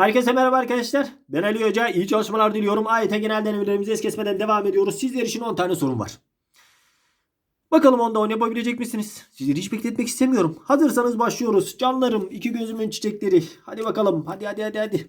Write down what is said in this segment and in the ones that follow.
Herkese merhaba arkadaşlar. Ben Ali Hoca. İyi çalışmalar diliyorum. AYT genel denemelerimizi es kesmeden devam ediyoruz. Sizler için 10 tane sorum var. Bakalım onda onu yapabilecek misiniz? Sizleri hiç bekletmek istemiyorum. Hazırsanız başlıyoruz. Canlarım, iki gözümün çiçekleri. Hadi bakalım. Hadi hadi hadi hadi.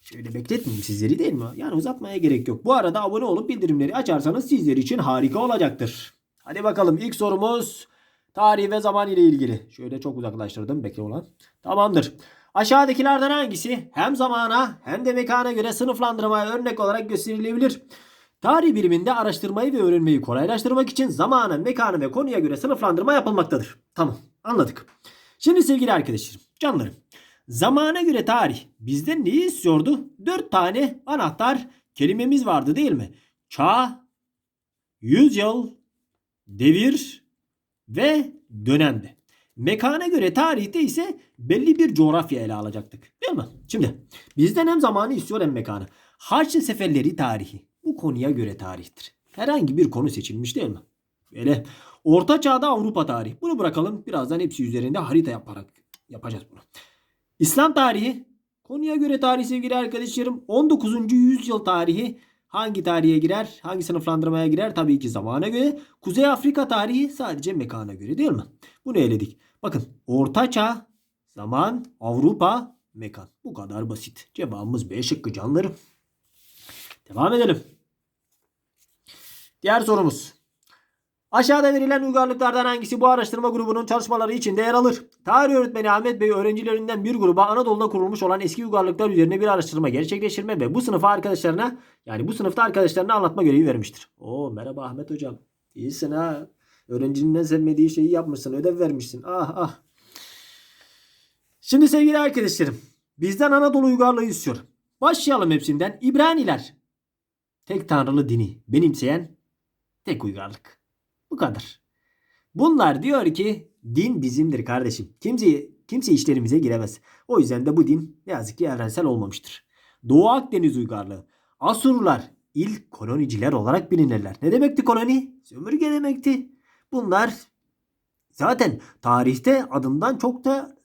Şöyle bekletmeyeyim sizleri değil mi? Yani uzatmaya gerek yok. Bu arada abone olup bildirimleri açarsanız sizler için harika olacaktır. Hadi bakalım ilk sorumuz tarih ve zaman ile ilgili. Şöyle çok uzaklaştırdım bekle olan. Tamamdır. Aşağıdakilerden hangisi hem zamana hem de mekana göre sınıflandırmaya örnek olarak gösterilebilir? Tarih biliminde araştırmayı ve öğrenmeyi kolaylaştırmak için zamana, mekana ve konuya göre sınıflandırma yapılmaktadır. Tamam anladık. Şimdi sevgili arkadaşlarım, canlarım. Zamana göre tarih bizden neyi istiyordu? Dört tane anahtar kelimemiz vardı değil mi? Çağ, yüzyıl, devir ve dönemdi. Mekana göre tarihte ise belli bir coğrafya ele alacaktık. Değil mi? Şimdi bizden hem zamanı istiyor hem mekanı. Haçlı seferleri tarihi. Bu konuya göre tarihtir. Herhangi bir konu seçilmiş değil mi? Böyle Orta Çağ'da Avrupa tarihi. Bunu bırakalım. Birazdan hepsi üzerinde harita yaparak yapacağız bunu. İslam tarihi. Konuya göre tarih sevgili arkadaşlarım. 19. yüzyıl tarihi hangi tarihe girer? Hangi sınıflandırmaya girer? Tabii ki zamana göre. Kuzey Afrika tarihi sadece mekana göre değil mi? Bunu eledik. Bakın Orta Çağ, zaman, Avrupa, mekan. Bu kadar basit. Cevabımız B şıkkı canlarım. Devam edelim. Diğer sorumuz. Aşağıda verilen uygarlıklardan hangisi bu araştırma grubunun çalışmaları içinde yer alır? Tarih öğretmeni Ahmet Bey öğrencilerinden bir gruba Anadolu'da kurulmuş olan eski uygarlıklar üzerine bir araştırma gerçekleştirme ve bu sınıfa arkadaşlarına yani bu sınıfta arkadaşlarına anlatma görevi vermiştir. Oo merhaba Ahmet hocam. İyisin ha. Öğrencinin en sevmediği şeyi yapmışsın. Ödev vermişsin. Ah ah. Şimdi sevgili arkadaşlarım. Bizden Anadolu uygarlığı istiyor. Başlayalım hepsinden. İbraniler. Tek tanrılı dini benimseyen tek uygarlık. Bu kadar. Bunlar diyor ki din bizimdir kardeşim. Kimse, kimse işlerimize giremez. O yüzden de bu din ne yazık ki evrensel olmamıştır. Doğu Akdeniz uygarlığı. Asurlular ilk koloniciler olarak bilinirler. Ne demekti koloni? Sömürge demekti. Bunlar zaten tarihte adından çok da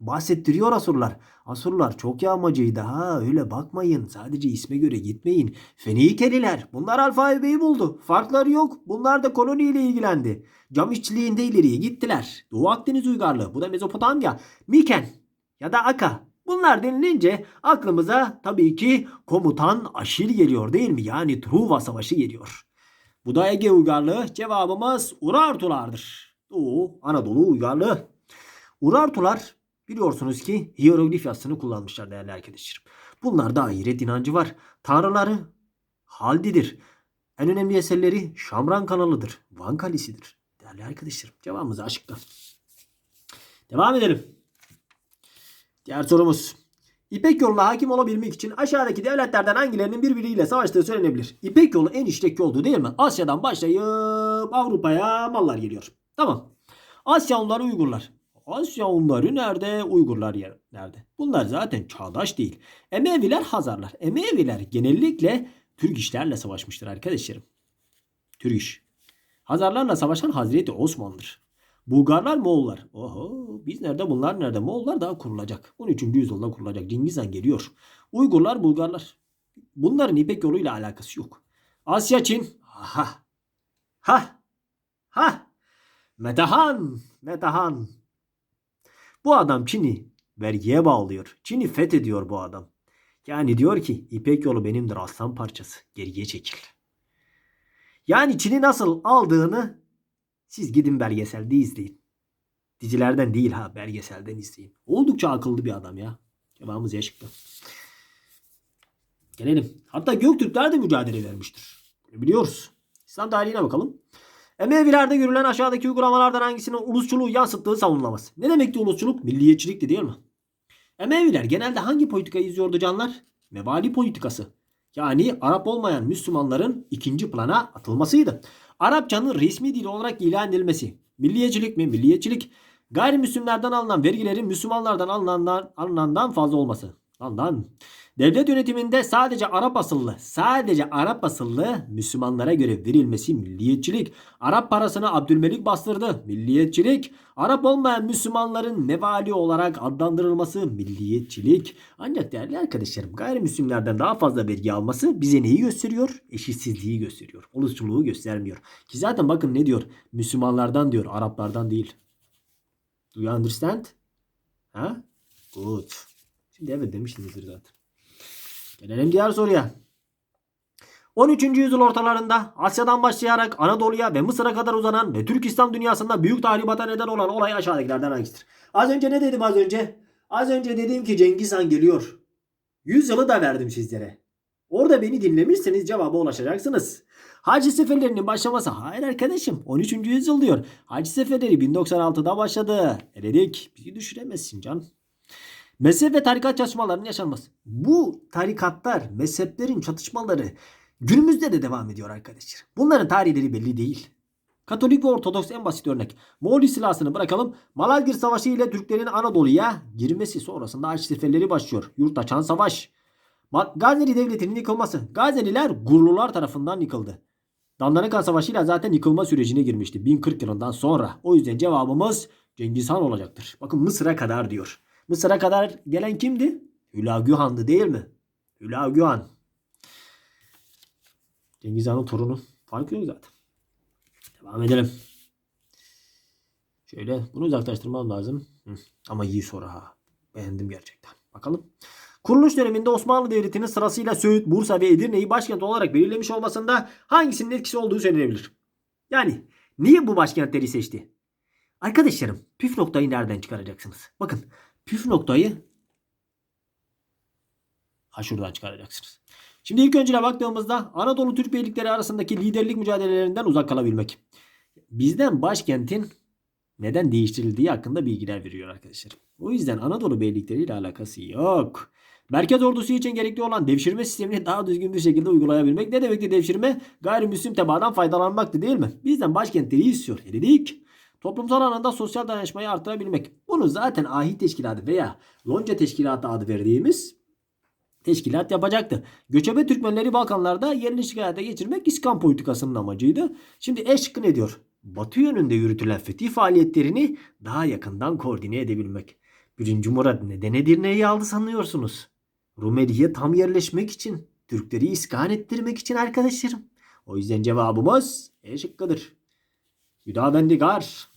bahsettiriyor Asurlar. Asurlar çok yağmacıydı ha öyle bakmayın. Sadece isme göre gitmeyin. Fenikeliler bunlar alfabeyi buldu. Farkları yok. Bunlar da koloniyle ilgilendi. Cam işçiliğinde ileriye gittiler. Doğu Akdeniz uygarlığı bu da Mezopotamya. Miken ya da Aka. Bunlar denilince aklımıza tabii ki komutan Aşil geliyor değil mi? Yani Truva Savaşı geliyor. Bu da Ege uygarlığı cevabımız Urartulardır. Doğu Anadolu uygarlığı. Urartular biliyorsunuz ki hieroglif yazısını kullanmışlar değerli arkadaşlarım. Bunlarda ahiret inancı var. Tanrıları Haldidir. En önemli eserleri Şamran kanalıdır. Van Kalesi'dir. Değerli arkadaşlarım cevabımız aşıkta. Devam edelim. Diğer sorumuz. İpek yoluna hakim olabilmek için aşağıdaki devletlerden hangilerinin birbiriyle savaştığı söylenebilir? İpek yolu en işlek yoldu değil mi? Asya'dan başlayıp Avrupa'ya mallar geliyor. Tamam. Asya Hunları Uygurlar. Asya Hunları nerede? Uygurlar yer nerede? Bunlar zaten çağdaş değil. Emeviler Hazarlar. Emeviler genellikle Türk işlerle savaşmıştır arkadaşlarım. Türk iş. Hazarlarla savaşan Hazreti Osman'dır. Bulgarlar Moğollar. Oho biz nerede bunlar nerede? Moğollar daha kurulacak. 13. yüzyılda kurulacak. Cengiz Han geliyor. Uygurlar Bulgarlar. Bunların İpek yoluyla alakası yok. Asya Çin. Ha. Ha. Ha. Metehan. Metehan. Bu adam Çin'i vergiye bağlıyor. Çin'i fethediyor bu adam. Yani diyor ki İpek yolu benimdir aslan parçası. Geriye çekil. Yani Çin'i nasıl aldığını siz gidin belgeselde izleyin. Dizilerden değil ha belgeselden izleyin. Oldukça akıllı bir adam ya. Cevabımız yaşıklı. Gelelim. Hatta Göktürkler de mücadele vermiştir. Biliyoruz. İslam tarihine bakalım. Emevilerde görülen aşağıdaki uygulamalardan hangisinin ulusçuluğu yansıttığı savunulamaz. Ne demekti ulusçuluk? Milliyetçilikti değil mi? Emeviler genelde hangi politikayı izliyordu canlar? Mevali politikası. Yani Arap olmayan Müslümanların ikinci plana atılmasıydı. Arapçanın resmi dil olarak ilan edilmesi. Milliyetçilik mi? Milliyetçilik. Gayrimüslimlerden alınan vergilerin Müslümanlardan alınandan, alınandan fazla olması. Lan. Devlet yönetiminde sadece Arap asıllı, sadece Arap asıllı Müslümanlara göre verilmesi milliyetçilik. Arap parasını Abdülmelik bastırdı. Milliyetçilik. Arap olmayan Müslümanların mevali olarak adlandırılması milliyetçilik. Ancak değerli arkadaşlarım gayrimüslimlerden daha fazla vergi alması bize neyi gösteriyor? Eşitsizliği gösteriyor. Ulusçuluğu göstermiyor. Ki zaten bakın ne diyor? Müslümanlardan diyor, Araplardan değil. Do you understand? Ha? Good. Şimdi evet demişsinizdir zaten. Gelelim diğer soruya. 13. yüzyıl ortalarında Asya'dan başlayarak Anadolu'ya ve Mısır'a kadar uzanan ve Türk İslam dünyasında büyük tahribata neden olan olay aşağıdakilerden hangisidir? Az önce ne dedim az önce? Az önce dedim ki Cengiz Han geliyor. 100 yılı da verdim sizlere. Orada beni dinlemişseniz cevaba ulaşacaksınız. Hacı seferlerinin başlaması hayır arkadaşım 13. yüzyıl diyor. Hacı seferleri 1096'da başladı. Eledik. Bizi düşüremezsin can. Mezhep ve tarikat çatışmalarının yaşanması. Bu tarikatlar, mezheplerin çatışmaları günümüzde de devam ediyor arkadaşlar. Bunların tarihleri belli değil. Katolik ve Ortodoks en basit örnek. Moğol istilasını bırakalım. Malazgirt Savaşı ile Türklerin Anadolu'ya girmesi sonrasında Haç seferleri başlıyor. Yurt açan savaş. Gazneli Devleti'nin yıkılması. Gazneliler Gurlular tarafından yıkıldı. Dandanıkan Savaşı ile zaten yıkılma sürecine girmişti. 1040 yılından sonra. O yüzden cevabımız Cengiz Han olacaktır. Bakın Mısır'a kadar diyor. Mısır'a kadar gelen kimdi? Hülagü Han'dı değil mi? Hülagü Han. Cengiz Han'ın torunu. Fark yok zaten. Devam edelim. Şöyle bunu uzaklaştırmam lazım. Hı, Ama iyi soru ha. Beğendim gerçekten. Bakalım. Kuruluş döneminde Osmanlı Devleti'nin sırasıyla Söğüt, Bursa ve Edirne'yi başkent olarak belirlemiş olmasında hangisinin etkisi olduğu söylenebilir? Yani niye bu başkentleri seçti? Arkadaşlarım püf noktayı nereden çıkaracaksınız? Bakın püf noktayı ha şuradan çıkaracaksınız. Şimdi ilk öncüne baktığımızda Anadolu Türk beylikleri arasındaki liderlik mücadelelerinden uzak kalabilmek. Bizden başkentin neden değiştirildiği hakkında bilgiler veriyor arkadaşlar. O yüzden Anadolu beylikleriyle alakası yok. Merkez ordusu için gerekli olan devşirme sistemini daha düzgün bir şekilde uygulayabilmek. Ne demekti devşirme? Gayrimüslim tebaadan faydalanmaktı değil mi? Bizden başkentleri istiyor. Eledik. Toplumsal alanda sosyal dayanışmayı artırabilmek. Bunu zaten ahit teşkilatı veya lonca teşkilatı adı verdiğimiz teşkilat yapacaktı. Göçebe Türkmenleri Balkanlarda yerleşik hayata geçirmek İskan politikasının amacıydı. Şimdi E şıkkı ne diyor? Batı yönünde yürütülen fetih faaliyetlerini daha yakından koordine edebilmek. Birinci Murat neden Edirne'yi aldı sanıyorsunuz? Rumeli'ye tam yerleşmek için, Türkleri iskan ettirmek için arkadaşlarım. O yüzden cevabımız E şıkkıdır. Hüdavendigar.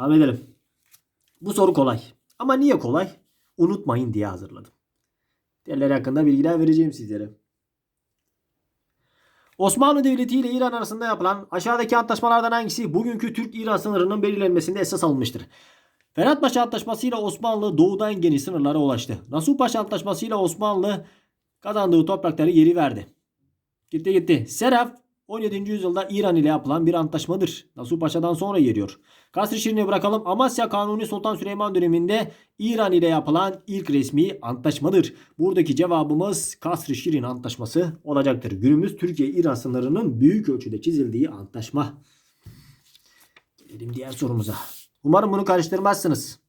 Devam edelim. Bu soru kolay. Ama niye kolay? Unutmayın diye hazırladım. Diğerleri hakkında bilgiler vereceğim sizlere. Osmanlı Devleti ile İran arasında yapılan aşağıdaki antlaşmalardan hangisi bugünkü Türk-İran sınırının belirlenmesinde esas alınmıştır? Ferhat Paşa Antlaşması ile Osmanlı doğudan geniş sınırlara ulaştı. Nasuh Paşa Antlaşması ile Osmanlı kazandığı toprakları geri verdi. Gitti gitti. Seraf 17. yüzyılda İran ile yapılan bir antlaşmadır. Nasuh Paşa'dan sonra geliyor. Kasr-ı Şirin'i bırakalım. Amasya Kanuni Sultan Süleyman döneminde İran ile yapılan ilk resmi antlaşmadır. Buradaki cevabımız Kasr-ı Şirin antlaşması olacaktır. Günümüz Türkiye-İran sınırının büyük ölçüde çizildiği antlaşma. Gelelim diğer sorumuza. Umarım bunu karıştırmazsınız.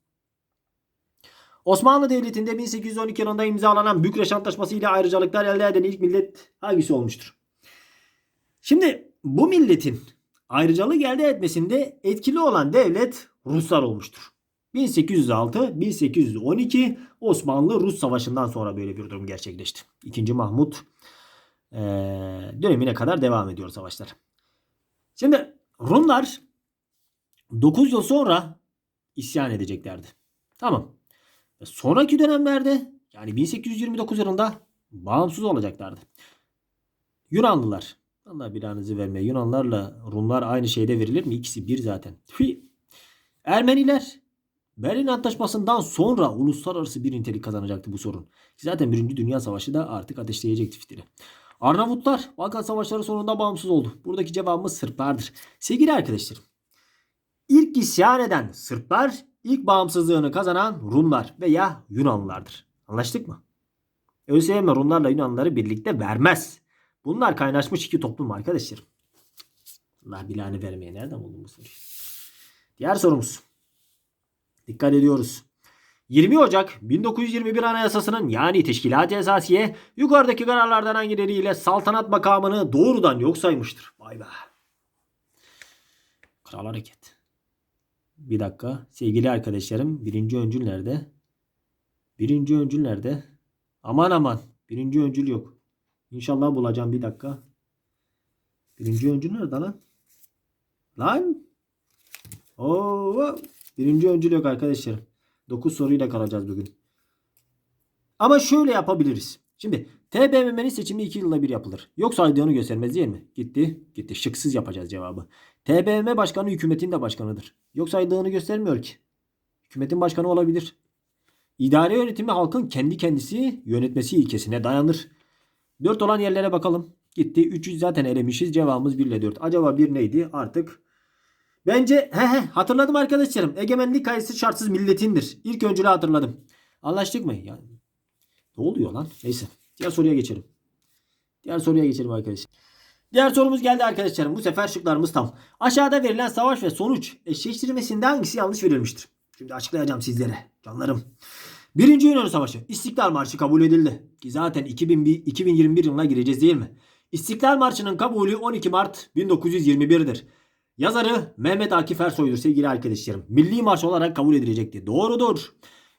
Osmanlı Devleti'nde 1812 yılında imzalanan Bükreş Antlaşması ile ayrıcalıklar elde eden ilk millet hangisi olmuştur? Şimdi bu milletin ayrıcalık elde etmesinde etkili olan devlet Ruslar olmuştur. 1806-1812 Osmanlı-Rus Savaşı'ndan sonra böyle bir durum gerçekleşti. İkinci Mahmut eee, dönemine kadar devam ediyor savaşlar. Şimdi Rumlar 9 yıl sonra isyan edeceklerdi. Tamam. Ve Sonraki dönemlerde yani 1829 yılında bağımsız olacaklardı. Yunanlılar. Allah bilanızı vermeye. Yunanlarla Rumlar aynı şeyde verilir mi? İkisi bir zaten. Tüh. Ermeniler Berlin Antlaşması'ndan sonra uluslararası bir nitelik kazanacaktı bu sorun. Zaten Birinci Dünya Savaşı da artık ateşleyecekti fitili. Arnavutlar Balkan Savaşları sonunda bağımsız oldu. Buradaki cevabımız Sırplardır. Sevgili arkadaşlarım. İlk isyan eden Sırplar, ilk bağımsızlığını kazanan Rumlar veya Yunanlılardır. Anlaştık mı? ÖSYM Rumlarla Yunanlıları birlikte vermez. Bunlar kaynaşmış iki toplum arkadaşlarım. Allah bilanı vermeye nereden buldun bu soruyu? Diğer sorumuz. Dikkat ediyoruz. 20 Ocak 1921 Anayasası'nın yani Teşkilat-ı Esasiye yukarıdaki kararlardan hangileriyle saltanat makamını doğrudan yok saymıştır. Vay be. Kral hareket. Bir dakika. Sevgili arkadaşlarım birinci öncül nerede? Birinci öncül nerede? Aman aman. Birinci öncül yok. İnşallah bulacağım bir dakika. Birinci öncül nerede lan? Lan. Oo, birinci öncül yok arkadaşlar. 9 soruyla kalacağız bugün. Ama şöyle yapabiliriz. Şimdi TBMM'nin seçimi 2 yılda bir yapılır. Yok saydığını göstermez değil mi? Gitti. Gitti. Şıksız yapacağız cevabı. TBMM başkanı hükümetin de başkanıdır. Yok saydığını göstermiyor ki. Hükümetin başkanı olabilir. İdare yönetimi halkın kendi kendisi yönetmesi ilkesine dayanır. 4 olan yerlere bakalım. Gitti. 3'ü zaten elemişiz. Cevabımız 1 ile 4. Acaba 1 neydi? Artık Bence he he hatırladım arkadaşlarım. Egemenlik kayıtsız şartsız milletindir. İlk öncülü hatırladım. Anlaştık mı? Ya, ne oluyor lan? Neyse. Diğer soruya geçelim. Diğer soruya geçelim arkadaşlar. Diğer sorumuz geldi arkadaşlarım. Bu sefer şıklarımız tam. Aşağıda verilen savaş ve sonuç eşleştirmesinde hangisi yanlış verilmiştir? Şimdi açıklayacağım sizlere. Canlarım. Birinci Yunan Savaşı. İstiklal Marşı kabul edildi. Ki zaten 2001, 2021 yılına gireceğiz değil mi? İstiklal Marşı'nın kabulü 12 Mart 1921'dir. Yazarı Mehmet Akif Ersoy'dur sevgili arkadaşlarım. Milli marş olarak kabul edilecekti. Doğrudur.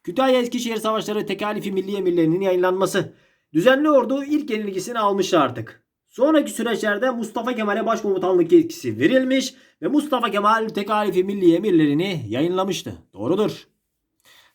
Kütahya Eskişehir Savaşları tekalifi milli emirlerinin yayınlanması. Düzenli ordu ilk yenilgisini almıştı artık. Sonraki süreçlerde Mustafa Kemal'e başkomutanlık yetkisi verilmiş ve Mustafa Kemal tekalifi milli emirlerini yayınlamıştı. Doğrudur.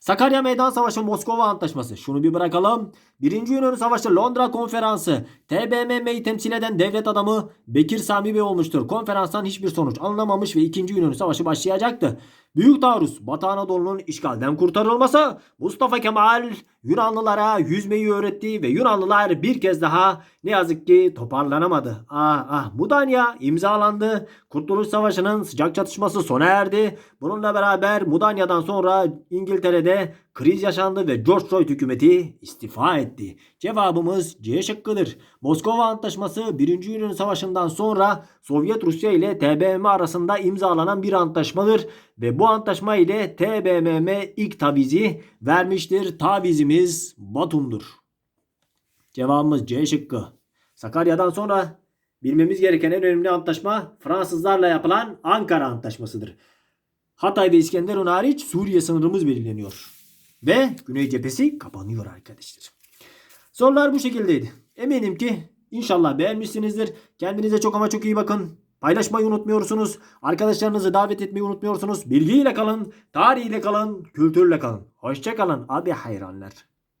Sakarya Meydan Savaşı Moskova Antlaşması. Şunu bir bırakalım. Birinci Yunan Savaşı Londra Konferansı. TBMM'yi temsil eden devlet adamı Bekir Sami Bey olmuştur. Konferanstan hiçbir sonuç alınamamış ve 2. Yunan Savaşı başlayacaktı. Büyük taarruz Batı Anadolu'nun işgalden kurtarılması Mustafa Kemal Yunanlılara yüzmeyi öğretti ve Yunanlılar bir kez daha ne yazık ki toparlanamadı. Ah ah Mudanya imzalandı. Kurtuluş Savaşı'nın sıcak çatışması sona erdi. Bununla beraber Mudanya'dan sonra İngiltere'de kriz yaşandı ve George Floyd hükümeti istifa etti. Cevabımız C şıkkıdır. Moskova Antlaşması 1. Yunan Savaşı'ndan sonra Sovyet Rusya ile TBMM arasında imzalanan bir antlaşmadır ve bu antlaşma ile TBMM ilk tavizi vermiştir. Tavizimiz Batum'dur. Cevabımız C şıkkı. Sakarya'dan sonra bilmemiz gereken en önemli antlaşma Fransızlarla yapılan Ankara Antlaşması'dır. Hatay ve İskenderun hariç Suriye sınırımız belirleniyor. Ve Güney cephesi kapanıyor arkadaşlar. Sorular bu şekildeydi. Eminim ki inşallah beğenmişsinizdir. Kendinize çok ama çok iyi bakın. Paylaşmayı unutmuyorsunuz. Arkadaşlarınızı davet etmeyi unutmuyorsunuz. Bilgiyle kalın, tarihiyle kalın, kültürle kalın. Hoşçakalın abi hayranlar.